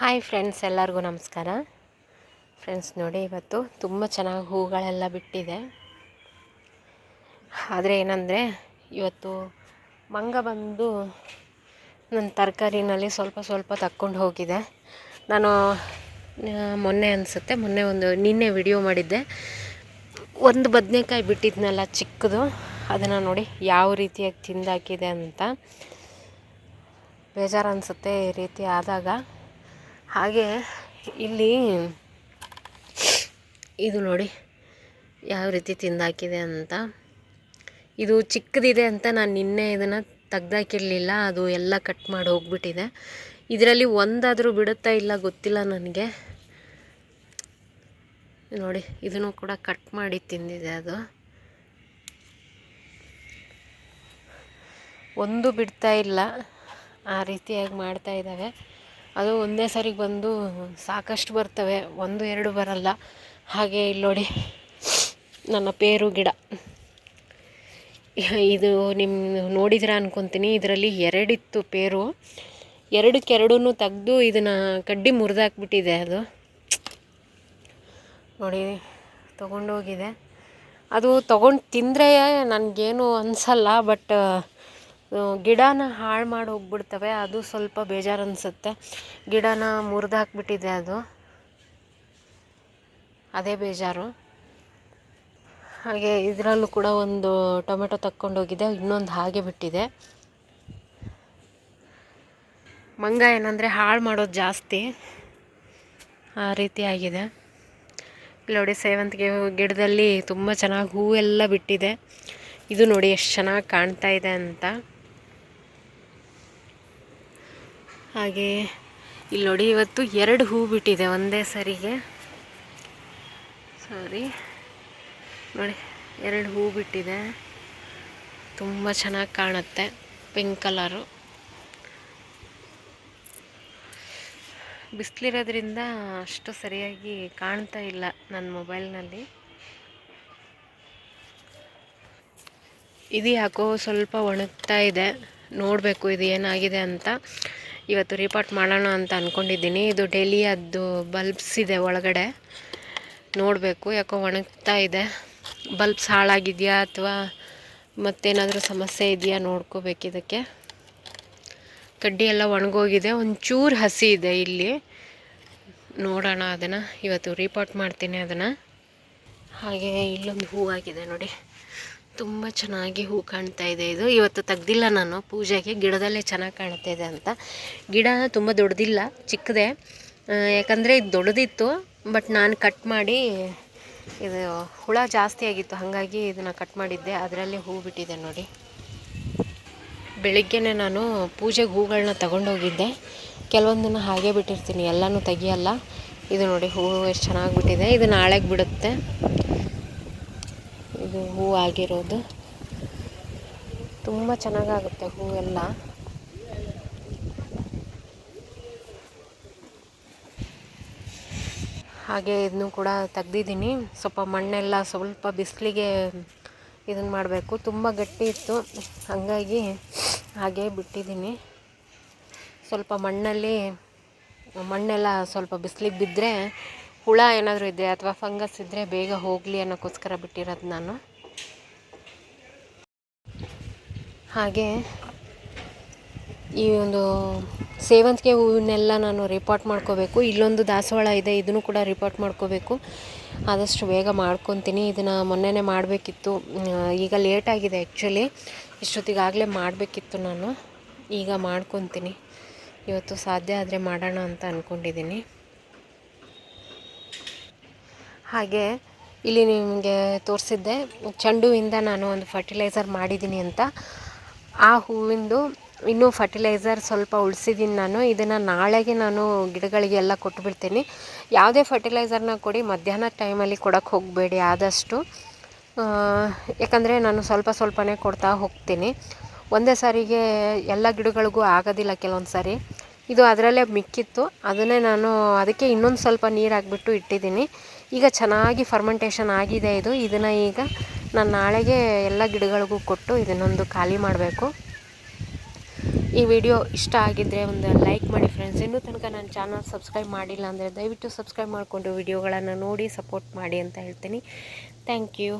Hi friends, ಎಲ್ಲರಿಗೂ ನಮಸ್ಕಾರ. Friends, ನೋಡಿ, ಇವತ್ತು ತುಂಬ ಚೆನ್ನಾಗಿ ಹೂಗಳೆಲ್ಲ ಬಿಟ್ಟಿದೆ. ಆದರೆ ಏನಂದರೆ, ಇವತ್ತು ಮಂಗ ಬಂದು ನನ್ನ ತರಕಾರಿನಲ್ಲಿ ಸ್ವಲ್ಪ ಸ್ವಲ್ಪ ತಕ್ಕೊಂಡು ಹೋಗಿದೆ. ನಾನು ಮೊನ್ನೆ ಅನಿಸುತ್ತೆ, ಮೊನ್ನೆ ಒಂದು ನಿನ್ನೆ ವಿಡಿಯೋ ಮಾಡಿದ್ದೆ. ಒಂದು ಬದನೆಕಾಯಿ ಬಿಟ್ಟಿದ್ನಲ್ಲ ಚಿಕ್ಕದು, ಅದನ್ನು ನೋಡಿ ಯಾವ ರೀತಿಯಾಗಿ ತಿಂದಾಕಿದೆ ಅಂತ. ಬೇಜಾರು ಅನಿಸುತ್ತೆ ಈ ರೀತಿ ಆದಾಗ. ಹಾಗೆ ಇಲ್ಲಿ ಇದು ನೋಡಿ ಯಾವ ರೀತಿ ತಿಂದಾಕಿದೆ ಅಂತ. ಇದು ಚಿಕ್ಕದಿದೆ ಅಂತ ನಾನು ನಿನ್ನೆ ಇದನ್ನು ತೆಗ್ದಾಕಿರಲಿಲ್ಲ, ಅದು ಎಲ್ಲ ಕಟ್ ಮಾಡಿ ಹೋಗ್ಬಿಟ್ಟಿದೆ. ಇದರಲ್ಲಿ ಒಂದಾದರೂ ಬಿಡುತ್ತಾ ಇಲ್ಲ ಗೊತ್ತಿಲ್ಲ ನನಗೆ. ನೋಡಿ, ಇದನ್ನು ಕೂಡ ಕಟ್ ಮಾಡಿ ತಿಂದಿದೆ ಅದು. ಒಂದು ಬಿಡ್ತಾ ಇಲ್ಲ, ಆ ರೀತಿಯಾಗಿ ಮಾಡ್ತಾ ಇದ್ದಾವೆ. ಅದು ಒಂದೇ ಸರಿಗೆ ಬಂದು ಸಾಕಷ್ಟು ಬರ್ತವೆ, ಒಂದು, ಎರಡು ಬರಲ್ಲ. ಹಾಗೆ ಇಲ್ಲಿ ನೋಡಿ, ನನ್ನ ಪೇರು ಗಿಡ. ಇದು ನಿಮ್ಮ ನೋಡಿದ್ರೆ ಅನ್ಕೊತೀನಿ, ಇದರಲ್ಲಿ ಎರಡಿತ್ತು ಪೇರು. ಎರಡಕ್ಕೆ ಎರಡೂ ತೆಗ್ದು ಇದನ್ನು ಕಡ್ಡಿ ಮುರಿದಾಕ್ಬಿಟ್ಟಿದೆ ಅದು. ನೋಡಿ, ತೊಗೊಂಡೋಗಿದೆ. ಅದು ತೊಗೊಂಡು ತಿಂದರೆ ನನಗೇನು ಅನಿಸಲ್ಲ, ಬಟ್ ಗಿಡನ ಹಾಳು ಮಾಡಿ ಹೋಗ್ಬಿಡ್ತವೆ, ಅದು ಸ್ವಲ್ಪ ಬೇಜಾರು ಅನಿಸುತ್ತೆ ಗಿಡನ ಮುರ್ದು ಹಾಕಿಬಿಟ್ಟಿದೆ ಅದು. ಅದೇ ಬೇಜಾರು. ಹಾಗೆ ಇದರಲ್ಲೂ ಕೂಡ ಒಂದು ಟೊಮೆಟೊ ತಕ್ಕೊಂಡೋಗಿದೆ, ಇನ್ನೊಂದು ಹಾಗೆ ಬಿಟ್ಟಿದೆ. ಮಂಗ ಏನಂದರೆ ಹಾಳು ಮಾಡೋದು ಜಾಸ್ತಿ. ಆ ರೀತಿ ಆಗಿದೆ. ಇಲ್ಲಿ ನೋಡಿ, ಸೇವಂತಿಗೆ ಗಿಡದಲ್ಲಿ ತುಂಬ ಚೆನ್ನಾಗಿ ಹೂವೆಲ್ಲ ಬಿಟ್ಟಿದೆ. ಇದು ನೋಡಿ ಎಷ್ಟು ಚೆನ್ನಾಗಿ ಕಾಣ್ತಾ ಇದೆ ಅಂತ. ಹಾಗೆ ಇಲ್ಲಿ ನೋಡಿ ಇವತ್ತು ಎರಡು ಹೂ ಬಿಟ್ಟಿದೆ ಒಂದೇ ಸರಿಗೆ. ಸಾರಿ. ನೋಡಿ, ಎರಡು ಹೂ ಬಿಟ್ಟಿದೆ. ತುಂಬ ಚೆನ್ನಾಗಿ ಕಾಣುತ್ತೆ ಪಿಂಕ್ ಕಲರು ಬಿಸಿಲಿರೋದ್ರಿಂದ ಅಷ್ಟು ಸರಿಯಾಗಿ ಕಾಣ್ತಾ ಇಲ್ಲ ನನ್ನ ಮೊಬೈಲ್ನಲ್ಲಿ ಇದು ಯಾಕೋ ಸ್ವಲ್ಪ ಒಣಗ್ತಾ ಇದೆ. ನೋಡಬೇಕು ಇದು ಏನಾಗಿದೆ ಅಂತ. ಇವತ್ತು ರಿಪೋರ್ಟ್ ಮಾಡೋಣ ಅಂತ ಅಂದ್ಕೊಂಡಿದ್ದೀನಿ ಇದು ಡೈಲಿ ಅದು ಬಲ್ಬ್ಸ್ ಇದೆ ಒಳಗಡೆ. ನೋಡಬೇಕು ಯಾಕೋ ಒಣಗ್ತಾ ಇದೆ. ಬಲ್ಬ್ಸ್ ಹಾಳಾಗಿದೆಯಾ ಅಥವಾ ಮತ್ತೇನಾದರೂ ಸಮಸ್ಯೆ ಇದೆಯಾ ನೋಡ್ಕೋಬೇಕು ಇದಕ್ಕೆ. ಕಡ್ಡಿ ಎಲ್ಲ ಒಣಗೋಗಿದೆ. ಒಂಚೂರು ಹಸಿ ಇದೆ ಇಲ್ಲಿ. ನೋಡೋಣ ಅದನ್ನು. ಇವತ್ತು ರಿಪೋರ್ಟ್ ಮಾಡ್ತೀನಿ ಅದನ್ನು. ಹಾಗೆ ಇಲ್ಲೊಂದು ಹೂವಾಗಿದೆ ನೋಡಿ. ತುಂಬ ಚೆನ್ನಾಗಿ ಹೂ ಕಾಣ್ತಾ ಇದೆ ಇದು. ಇವತ್ತು ತೆಗ್ದಿಲ್ಲ ನಾನು. ಪೂಜೆಗೆ ಗಿಡದಲ್ಲೇ ಚೆನ್ನಾಗಿ ಕಾಣ್ತಾ ಇದೆ ಅಂತ. ಗಿಡ ತುಂಬ ದೊಡ್ಡದಿಲ್ಲ, ಚಿಕ್ಕದೆ. ಯಾಕಂದರೆ ಇದು ದೊಡ್ಡದಿತ್ತು, ಬಟ್ ನಾನು ಕಟ್ ಮಾಡಿ ಇದು ಹುಳ ಜಾಸ್ತಿ ಆಗಿತ್ತು, ಹಾಗಾಗಿ ಇದನ್ನು ಕಟ್ ಮಾಡಿದ್ದೆ. ಅದರಲ್ಲಿ ಹೂ ಬಿಟ್ಟಿದೆ ನೋಡಿ. ಬೆಳಿಗ್ಗೆನೇ ನಾನು ಪೂಜೆಗೆ ಹೂಗಳನ್ನ ತಗೊಂಡೋಗಿದ್ದೆ. ಕೆಲವೊಂದನ್ನು ಹಾಗೆ ಬಿಟ್ಟಿರ್ತೀನಿ. ಎಲ್ಲನೂ ತೆಗಿಯಲ್ಲ. ಇದು ನೋಡಿ ಹೂವು ಎಷ್ಟು ಚೆನ್ನಾಗಿ ಬಿಟ್ಟಿದೆ. ಇದು ನಾಳೆಗೆ ಬಿಡುತ್ತೆ. ಇದು ಹೂ ಆಗಿರೋದು ತುಂಬ ಚೆನ್ನಾಗಾಗುತ್ತೆ ಹೂವೆಲ್ಲ. ಹಾಗೆ ಇದನ್ನು ಕೂಡ ತೆಗ್ದಿದ್ದೀನಿ. ಸ್ವಲ್ಪ ಮಣ್ಣೆಲ್ಲ ಸ್ವಲ್ಪ ಬಿಸಿಲಿಗೆ ಇದನ್ನು ಮಾಡಬೇಕು. ತುಂಬ ಗಟ್ಟಿ ಇತ್ತು. ಹಾಗಾಗಿ ಹಾಗೆ ಬಿಟ್ಟಿದ್ದೀನಿ. ಸ್ವಲ್ಪ ಮಣ್ಣಲ್ಲಿ ಮಣ್ಣೆಲ್ಲ ಸ್ವಲ್ಪ ಬಿಸಿಲಿಗೆ ಬಿದ್ದರೆ ಹುಳ ಏನಾದರೂ ಇದೆ ಅಥವಾ ಫಂಗಸ್ ಇದ್ದರೆ ಬೇಗ ಹೋಗಲಿ ಅನ್ನೋಕ್ಕೋಸ್ಕರ ಬಿಟ್ಟಿರೋದು ನಾನು. ಹಾಗೆ ಈ ಒಂದು ಸೇವಂತಿಗೆ ಹೂವನ್ನೆಲ್ಲ ನಾನು ರಿಪೋರ್ಟ್ ಮಾಡ್ಕೋಬೇಕು. ಇಲ್ಲೊಂದು ದಾಸವಾಳ ಇದೆ, ಇದನ್ನು ಕೂಡ ರಿಪೋರ್ಟ್ ಮಾಡ್ಕೋಬೇಕು. ಆದಷ್ಟು ಬೇಗ ಮಾಡ್ಕೊತೀನಿ. ಇದನ್ನು ಮೊನ್ನೆನೇ ಮಾಡಬೇಕಿತ್ತು. ಈಗ ಲೇಟಾಗಿದೆ ಆ್ಯಕ್ಚುಲಿ ಇಷ್ಟೊತ್ತಿಗಾಗಲೇ ಮಾಡಬೇಕಿತ್ತು ನಾನು. ಈಗ ಮಾಡ್ಕೊತೀನಿ. ಇವತ್ತು ಸಾಧ್ಯ ಆದರೆ ಮಾಡೋಣ ಅಂತ ಅಂದ್ಕೊಂಡಿದ್ದೀನಿ ಹಾಗೆ ಇಲ್ಲಿ ನಿಮಗೆ ತೋರಿಸಿದ್ದೆ, ಚೆಂಡುವಿಂದ ನಾನು ಒಂದು ಫರ್ಟಿಲೈಸರ್ ಮಾಡಿದ್ದೀನಿ ಅಂತ. ಆ ಹೂವಿಂದು ಇನ್ನೂ ಫರ್ಟಿಲೈಸರ್ ಸ್ವಲ್ಪ ಉಳಿಸಿದ್ದೀನಿ ನಾನು. ಇದನ್ನು ನಾಳೆಗೆ ನಾನು ಗಿಡಗಳಿಗೆಲ್ಲ ಕೊಟ್ಟುಬಿಡ್ತೀನಿ ಯಾವುದೇ ಫರ್ಟಿಲೈಸರ್ನ ಕೊಡಿ ಮಧ್ಯಾಹ್ನ ಟೈಮಲ್ಲಿ ಕೊಡೋಕ್ಕೆ ಹೋಗಬೇಡಿ ಆದಷ್ಟು. ಯಾಕಂದರೆ ನಾನು ಸ್ವಲ್ಪ ಸ್ವಲ್ಪನೇ ಕೊಡ್ತಾ ಹೋಗ್ತೀನಿ. ಒಂದೇ ಸಾರಿಗೆ ಎಲ್ಲ ಗಿಡಗಳಿಗೂ ಆಗೋದಿಲ್ಲ ಕೆಲವೊಂದು ಸಾರಿ ಇದು ಅದರಲ್ಲೇ ಮಿಕ್ಕಿತ್ತು. ಅದನ್ನೇ ನಾನು ಅದಕ್ಕೆ ಇನ್ನೊಂದು ಸ್ವಲ್ಪ ನೀರು ಹಾಕ್ಬಿಟ್ಟು ಇಟ್ಟಿದ್ದೀನಿ. ಈಗ ಚೆನ್ನಾಗಿ ಫರ್ಮೆಂಟೇಷನ್ ಆಗಿದೆ ಇದು. ಇದನ್ನು ಈಗ ನಾನು ನಾಳೆಗೆ ಎಲ್ಲ ಗಿಡಗಳಿಗೂ ಕೊಟ್ಟು ಇದನ್ನೊಂದು ಖಾಲಿ ಮಾಡಬೇಕು. ಈ ವಿಡಿಯೋ ಇಷ್ಟ ಆಗಿದ್ದರೆ ಒಂದು ಲೈಕ್ ಮಾಡಿ ಫ್ರೆಂಡ್ಸ್ ಇನ್ನೂ ತನಕ ನನ್ನ ಚಾನಲ್ ಸಬ್ಸ್ಕ್ರೈಬ್ ಮಾಡಿಲ್ಲ ಅಂದರೆ ದಯವಿಟ್ಟು ಸಬ್ಸ್ಕ್ರೈಬ್ ಮಾಡಿಕೊಂಡು ವಿಡಿಯೋಗಳನ್ನು ನೋಡಿ ಸಪೋರ್ಟ್ ಮಾಡಿ ಅಂತ ಹೇಳ್ತೀನಿ. Thank you